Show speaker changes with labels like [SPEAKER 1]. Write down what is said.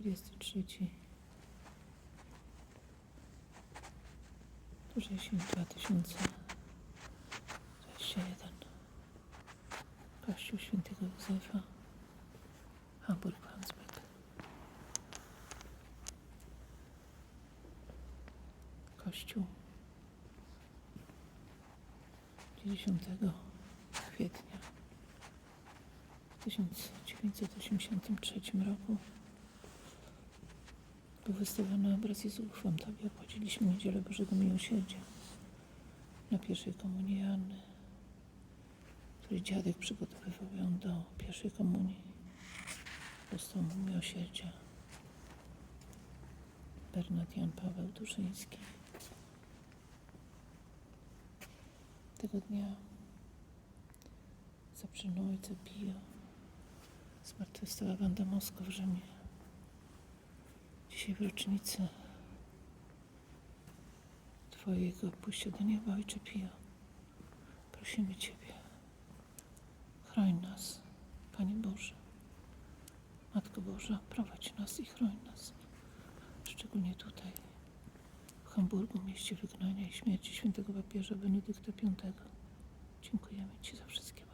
[SPEAKER 1] 23 wrzesień 2021 Kościół Świętego Józefa Hamburg-Hansbeck Kościół 10 kwietnia w 1983 roku był wystawiony obraz Jezufem. Tobie obchodziliśmy Niedzielę Bożego Miłosierdzia na pierwszej komunii Anny, której dziadek przygotowywał ją do pierwszej komunii. Dostał mu miłosierdzia. Bernard Jan Paweł Duszyński. Tego dnia za przyczyną ojca Pio zmartwychwstała Wanda Mosko w Rzymie. Dzisiaj w rocznicę Twojego pójścia do nieba, Ojcze Pio. Prosimy Ciebie, chroń nas, Panie Boże. Matko Boża, prowadź nas i chroń nas. Szczególnie tutaj, w Hamburgu, mieście wygnania i śmierci świętego papieża Benedykta V. Dziękujemy Ci za wszystkie